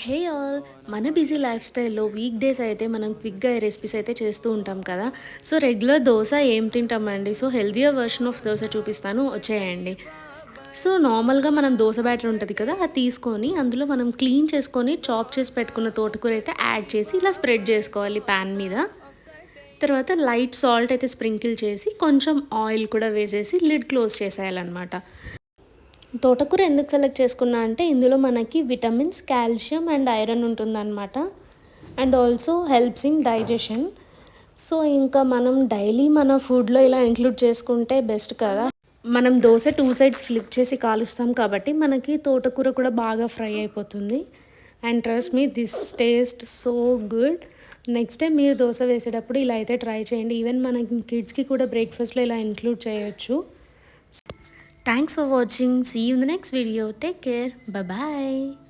హే all మన busy life స్టైల్లో week days అయితే మనం క్విక్గా రెసిపీస్ అయితే చేస్తూ ఉంటాం కదా. సో రెగ్యులర్ దోశ ఏం తింటామండి? So healthier version of dosa చూపిస్తాను. వచ్చేయండి. సో నార్మల్గా మనం దోశ బ్యాటర్ ఉంటుంది కదా అది తీసుకొని అందులో మనం క్లీన్ చేసుకొని చాప్ చేసి పెట్టుకున్న తోటకూర అయితే యాడ్ చేసి ఇలా స్ప్రెడ్ చేసుకోవాలి ప్యాన్ మీద. తర్వాత లైట్ సాల్ట్ అయితే స్ప్రింకిల్ చేసి కొంచెం ఆయిల్ కూడా వేసేసి లిడ్ క్లోజ్ చేసేయాలన్నమాట. తోటకూర ఎందుకు సెలెక్ట్ చేసుకున్నా అంటే ఇందులో మనకి విటమిన్స్ కాల్షియం అండ్ ఐరన్ ఉంటుందన్నమాట. And also helps in digestion so ఇంకా మనం డైలీ మన ఫుడ్లో ఇలా ఇంక్లూడ్ చేసుకుంటే బెస్ట్ కదా. మనం దోశ టూ సైడ్స్ ఫ్లిప్ చేసి కాలుస్తాం కాబట్టి మనకి తోటకూర కూడా బాగా ఫ్రై అయిపోతుంది. And trust me this taste so good next time మీరు దోశ వేసేటప్పుడు ఇలా అయితే ట్రై చేయండి. ఈవెన్ మన కిడ్స్కి కూడా బ్రేక్ఫాస్ట్లో ఇలా ఇంక్లూడ్ చేయొచ్చు. Thanks for watching. See you in the next video. Take care. Bye bye.